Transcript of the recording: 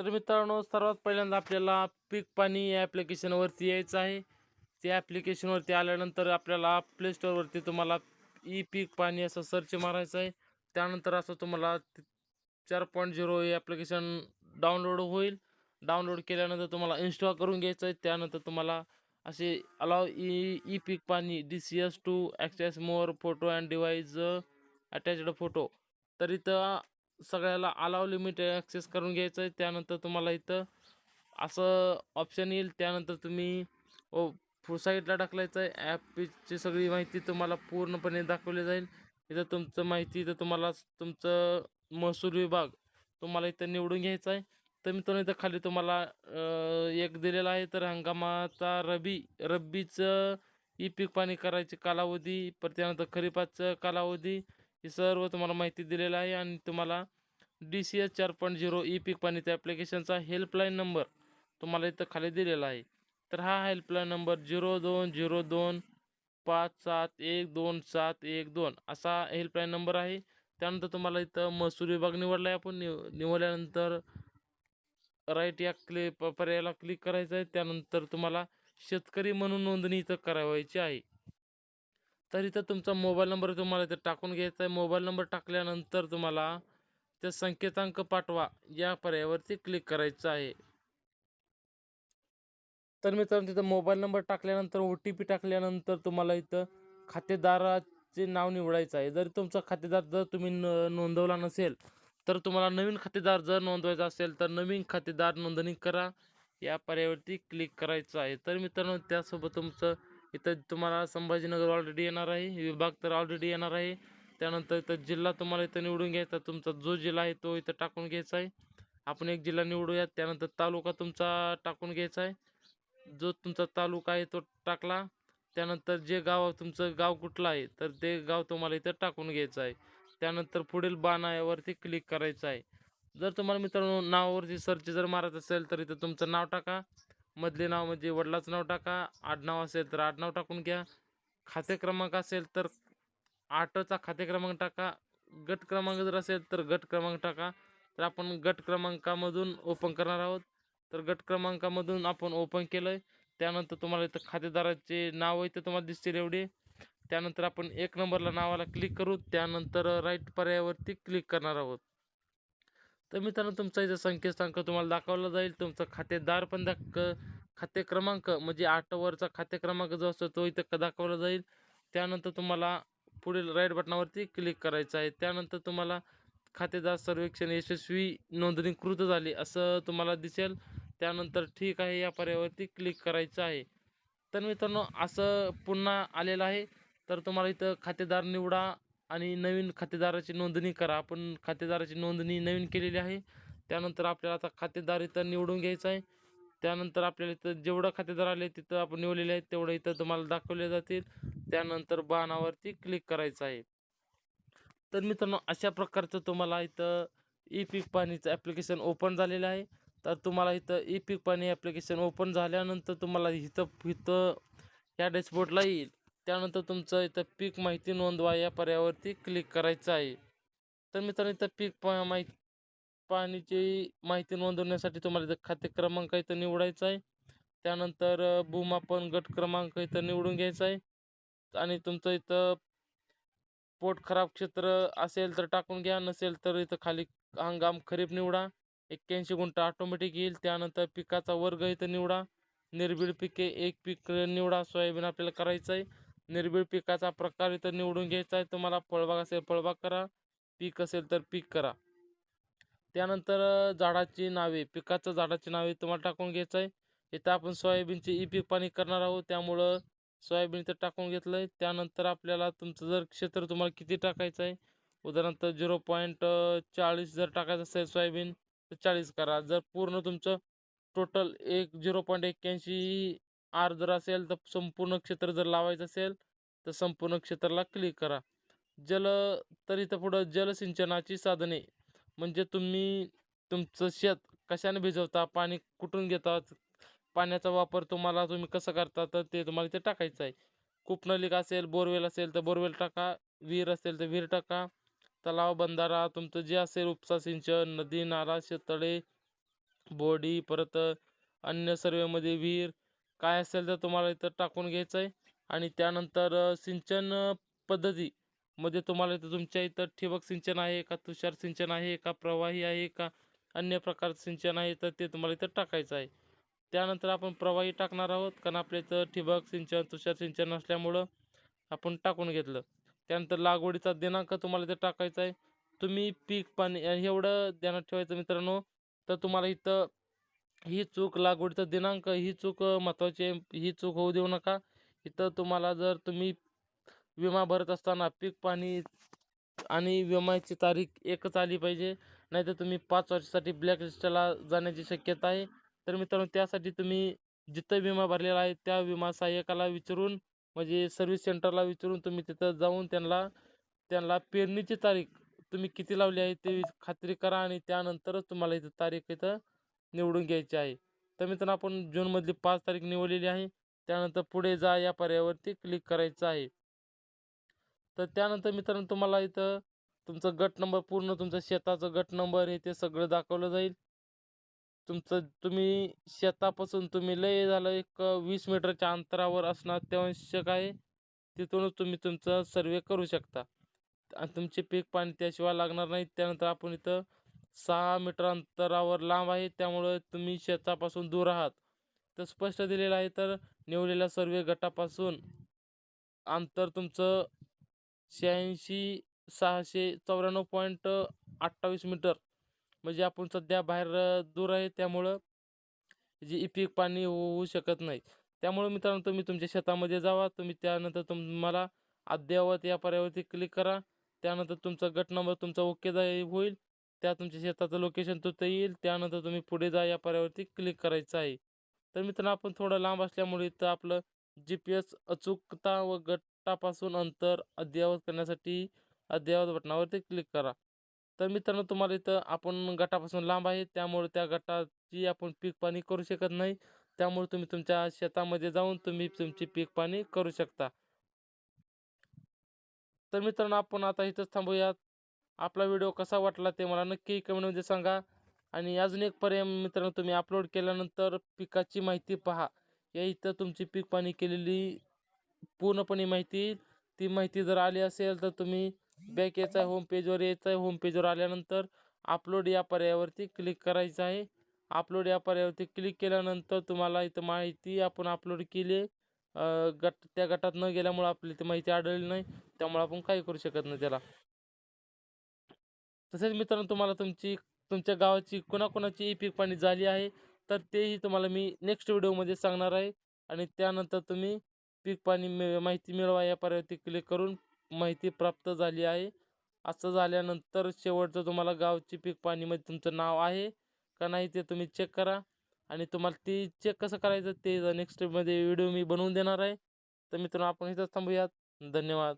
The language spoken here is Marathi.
तर मित्रांनो सर्वात पहिल्यांदा आपल्याला पीक पाणी या ॲप्लिकेशनवरती यायचं आहे. त्या ॲप्लिकेशनवरती आल्यानंतर आपल्याला प्ले स्टोअरवरती तुम्हाला ई पीक पाणी असं सर्च मारायचं आहे. त्यानंतर असं तुम्हाला चार पॉईंट झिरो हे ॲप्लिकेशन डाउनलोड होईल. डाउनलोड केल्यानंतर तुम्हाला इन्स्टॉल करून घ्यायचं आहे. त्यानंतर तुम्हाला असे अलाव ई ई पीक पाणी D C S to access more photo and device attached photo तर इथं सगळ्याला अलाव लिमिट ॲक्सेस करून घ्यायचं आहे त्यानंतर तुम्हाला इथं असं ऑप्शन येईल. त्यानंतर तुम्ही ओ फुल साईडला टाकलायचं आहे ॲपची सगळी माहिती तुम्हाला पूर्णपणे दाखवली जाईल. इथं तुमचं माहिती इथं तुम्हाला तुमचं महसूल विभाग तुम्हाला इथं निवडून घ्यायचा आहे तर मित्रांनो इथं खाली तुम्हाला एक दिलेला आहे. तर हंगामाचा रबी रब्बीचं ई पीक पाणी करायची कालावधी परत त्यानंतर खरीपाचं कालावधी हे सर्व तुम्हाला माहिती दिलेलं आहे आणि तुम्हाला डी सी एस चार पॉईंट झिरो ई पीक पाणीच्या ॲप्लिकेशनचा हेल्पलाईन नंबर तुम्हाला इथं खाली दिलेला आहे. तर हा हेल्पलाईन नंबर झिरो दोन झिरो दोन पाच सात एक दोन सात एक दोन असा हेल्पलाईन नंबर आहे. त्यानंतर तुम्हाला इथं महसूल विभाग निवडला आहे आपण निव निवडल्यानंतर राईट या क्लि पर्यायाला क्लिक करायचं आहे. त्यानंतर तुम्हाला शेतकरी म्हणून नोंदणी इथं करावायची आहे. तर इथं तुमचा मोबाईल नंबर तुम्हाला इथं टाकून घ्यायचा आहे. मोबाईल नंबर टाकल्यानंतर तुम्हाला त्या संकेतांक पाठवा. या पर्यायावरती क्लिक करायचं आहे. तर मित्रांनो तिथं मोबाईल नंबर टाकल्यानंतर ओ टी पी टाकल्यानंतर तुम्हाला इथं खातेदाराचे नाव निवडायचं आहे. जर तुमचा खातेदार जर तुम्ही न नोंदवला नसेल तर तुम्हाला नवीन खातेदार जर नोंदवायचा असेल तर नवीन खातेदार नोंदणी करा. या पर्यायावरती क्लिक करायचं आहे. तर मित्रांनो त्यासोबत तुमचं इथं तुम्हाला संभाजीनगर ऑलरेडी येणार आहे विभाग तर ऑलरेडी येणार आहे. त्यानंतर इथं जिल्हा तुम्हाला इथं निवडून घ्यायचा तुमचा जो जिल्हा आहे तो इथं टाकून घ्यायचा आहे. आपण एक जिल्हा निवडूयात त्यानंतर तालुका तुमचा टाकून घ्यायचा आहे. जो तुमचा तालुका आहे तो टाकला त्यानंतर जे गाव तुमचं गाव कुठलं आहे तर ते गाव तुम्हाला इथं टाकून घ्यायचं आहे. त्यानंतर पुढील बाणावरती क्लिक करायचं आहे. जर तुम्हाला मित्रांनो नावावरती सर्च जर मारत असेल तर इथं तुमचं नाव टाका. मधले नाव म्हणजे वडिलाचं नाव टाका आडनाव असेल तर आडनाव टाकून घ्या. खाते क्रमांक असेल तर आठचा खाते क्रमांक टाका. गट क्रमांक जर असेल तर गट क्रमांक टाका. तर आपण गट क्रमांकामधून ओपन करणार आहोत. तर गट क्रमांकामधून आपण ओपन केलं आहे त्यानंतर तुम्हाला इथं खातेदाराचे नाव इथं तुम्हाला दिसतील एवढे. त्यानंतर आपण एक नंबरला नावाला क्लिक करू. त्यानंतर राईट पर्यायावरती क्लिक करणार आहोत. तर मित्रांनो तुमचा इथं संकेतस्थांक तुम्हाला दाखवला जाईल. तुमचा खातेदार पण दाख खाते क्रमांक म्हणजे आठ वरचा खाते क्रमांक जो असतो तो इथं दाखवला जाईल. त्यानंतर तुम्हाला पुढील राईट बटनावरती क्लिक करायचं आहे. त्यानंतर तुम्हाला खातेदार सर्वेक्षण यशस्वी नोंदणीकृत झाली असं तुम्हाला दिसेल. त्यानंतर ठीक आहे या पर्यायावरती क्लिक करायचं आहे. तर मित्रांनो असं पुन्हा आलेलं आहे. तर तुम्हाला इथं खातेदार निवडा. आणि नवीन खातेदाराची नोंदणी करा. आपण खातेदाराची नोंदणी नवीन केलेली आहे. त्यानंतर आपल्याला आता खातेदार इथं निवडून घ्यायचं आहे. त्यानंतर आपल्याला इथं जेवढं खातेदार आले तिथं आपण निवडलेले आहेत तेवढं इथं तुम्हाला दाखवले जातील. त्यानंतर बाणावरती क्लिक करायचं आहे. तर मित्रांनो अशा प्रकारचं तुम्हाला इथं ई पीक पाणीचं ॲप्लिकेशन ओपन झालेलं आहे. तर तुम्हाला इथं ई पीक पाणी ॲप्लिकेशन ओपन झाल्यानंतर तुम्हाला इथं इथं ह्या डॅशबोर्डला येईल. त्यानंतर तुमचं इथं पीक माहिती नोंदवा या पर्यायावरती क्लिक करायचं आहे. तर मित्रांनो इथं पीक पा माहिती पाण्याची माहिती नोंदवण्यासाठी तुम्हाला इथं खाते क्रमांक इथं निवडायचा आहे. त्यानंतर भूमापन गट क्रमांक इथं निवडून घ्यायचा आहे. आणि तुमचं इथं पोट खराब क्षेत्र असेल तर टाकून घ्या नसेल तर इथं खाली हंगाम खरीप निवडा. एक्क्याऐंशी गुंठा ऑटोमॅटिक येईल. त्यानंतर पिकाचा वर्ग इथं निवडा. निर्बीड पिके एक पीक निवडा. सोयाबीन आपल्याला करायचं आहे. निर्बीड पिकाचा प्रकार इथं निवडून घ्यायचा आहे. तुम्हाला फळबाग असेल फळबाग करा. पीक असेल तर पीक करा. त्यानंतर झाडाची नावे पिकाचं झाडाची नावे तुम्हाला टाकून घ्यायचं आहे. इथं आपण सोयाबीनचे ई पीक पाणी करणार आहोत. त्यामुळं सोयाबीन इथं टाकून घेतलं आहे त्यानंतर आपल्याला तुमचं जर क्षेत्र तुम्हाला किती टाकायचं आहे? उदाहरणार्थ झिरो पॉईंट चाळीस जर टाकायचं असेल सोयाबीन तर चाळीस करा. जर पूर्ण तुमचं टोटल एक झिरो पॉईंट एक्क्याऐंशी आर जर असेल तर संपूर्ण क्षेत्र जर लावायचं असेल तर संपूर्ण क्षेत्राला क्लिक करा. जल तर इथं पुढं जलसिंचनाची साधने. म्हणजे तुम्ही तुमचं शेत कशाने भिजवता पाणी कुठून घेतात पाण्याचा वापर तुम्हाला तुम्ही कसं करता तर ते तुम्हाला इथे टाकायचं आहे. कूपनलिका असेल बोरवेल असेल तर बोरवेल टाका. विहीर असेल तर विहीर टाका. तलाव बंधारा तुमचं जे असेल उपसा सिंचन नदी नाला शेततळे बोडी परत अन्य सर्वेमध्ये विहीर काय असेल तर तुम्हाला इथं टाकून घ्यायचं आहे आणि त्यानंतर सिंचन पद्धतीमध्ये तुम्हाला इथं तुमच्या इथं ठिबक सिंचन आहे का तुषार सिंचन आहे का प्रवाही आहे का अन्य प्रकारचं सिंचन आहे तर ते तुम्हाला इथं टाकायचं आहे. त्यानंतर आपण प्रवाही टाकणार आहोत. कारण आपल्या इथं ठिबक सिंचन तुषार सिंचन असल्यामुळं आपण टाकून घेतलं. त्यानंतर लागवडीचा दिनांक तुम्हाला इथं टाकायचा आहे. तुम्ही पीक पाणी एवढं ध्यानात ठेवायचं मित्रांनो. तर तुम्हाला इथं ही चूक लागवडीचा दिनांक ही चूक महत्त्वाची आहे. ही चूक होऊ देऊ नका. इथं तुम्हाला जर तुम्ही विमा भरत असताना पीक पाणी आणि विम्याची तारीख एकच आली पाहिजे नाहीतर तुम्ही पाच वर्षासाठी ब्लॅकलिस्टला जाण्याची शक्यता आहे. तर मित्रांनो त्यासाठी तुम्ही जिथं विमा भरलेला आहे त्या विमा सहाय्यकाला विचारून म्हणजे सर्व्हिस सेंटरला विचारून तुम्ही तिथं जाऊन त्यांना त्यांना पेरणीची तारीख तुम्ही किती लावली आहे ते खात्री करा आणि त्यानंतरच तुम्हाला इथं तारीख इथं निवडून घ्यायचे आहे. तर मित्रांनो आपण जूनमधली पाच तारीख निवडलेली आहे. त्यानंतर पुढे जा या पर्यायावरती क्लिक करायचं आहे. तर त्यानंतर मित्रांनो तुम्हाला इथं तुमचं गट नंबर पूर्ण तुमचं शेताचं गट नंबर हे ते सगळं दाखवलं जाईल. तुमचं तुम्ही शेतापासून तुम्ही लय झालं एक वीस मीटरच्या अंतरावर असणं अत्यावश्यक आहे. तिथूनच तुम्ही तुमचं सर्वे करू शकता. आणि तुमचे पीक पाणी त्याशिवाय लागणार नाही. त्यानंतर आपण इथं सहा मीटर अंतरावर लांब आहे त्यामुळं तुम्ही शेतापासून दूर आहात. तर स्पष्ट दिलेलं आहे तर निवडलेल्या सर्वे गटापासून अंतर तुमचं शहाऐंशी सहाशे चौऱ्याण्णव पॉईंट अठ्ठावीस मीटर. म्हणजे आपण सध्या बाहेर दूर आहे त्यामुळं जी पीक पाणी हो, होऊ शकत नाही. त्यामुळं मित्रांनो तुम्ही तुमच्या शेतामध्ये जावा तुम्ही त्यानंतर तुम्हाला अद्ययावत या पर्यावरती क्लिक करा. त्यानंतर तुमचा गट नंबर तुमचा ओके होईल. त्या तुमच्या शेताचं लोकेशन तिथं येईल. त्यानंतर तुम्ही पुढे जा या पर्यावरती क्लिक करायचं आहे. तर मित्रांनो आपण थोडं लांब असल्यामुळे इथं आपलं जी पी एस अचूकता व गटापासून अंतर अद्ययावत करण्यासाठी अद्ययावत बटनावरती क्लिक करा. तर मित्रांनो तुम्हाला इथं आपण गटापासून लांब आहे. त्यामुळे त्या गटाची आपण पीक पाणी करू शकत नाही. त्यामुळे तुम्ही तुमच्या शेतामध्ये जाऊन तुम्ही तुमची पीक पाणी करू शकता. तर मित्रांनो आपण आता इथंच थांबूयात. आपला व्हिडिओ कसा वाटला ते मला नक्की कमेंटमध्ये सांगा. आणि अजून एक पर्याय मित्रांनो तुम्ही अपलोड केल्यानंतर पिकाची माहिती पहा. या इथं तुमची पीक पाणी केलेली पूर्णपणे माहिती ती माहिती जर आली असेल तर तुम्ही बॅक यायचं आहे होम पेजवर यायचं आहे होम पेजवर आल्यानंतर अपलोड या पर्यायावरती क्लिक करायचं आहे. अपलोड या पर्यायावरती क्लिक केल्यानंतर तुम्हाला इथं माहिती आपण अपलोड केली. गट त्या गटात न गेल्यामुळं आपली ती माहिती आढळली नाही. त्यामुळे आपण काही करू शकत नाही त्याला. तसेच मित्रांनो तुम्हाला तुमची तुमच्या गावाची कोणाकोणाची पीक पाणी झाली आहे तर तेही तुम्हाला मी नेक्स्ट व्हिडिओमध्ये सांगणार आहे. आणि त्यानंतर तुम्ही पीक पाणी मिळ माहिती मिळवा या पर्यावरती क्लिक करून माहिती प्राप्त झाली आहे. असं झाल्यानंतर शेवटचं तुम्हाला गावची पीक पाणीमध्ये तुमचं नाव आहे का नाही ते तुम्ही चेक करा. आणि तुम्हाला ती चेक कसं करायचं ते नेक्स्टमध्ये व्हिडिओ मी बनवून देणार आहे. तर मित्रांनो आपण इथंच थांबूयात. धन्यवाद.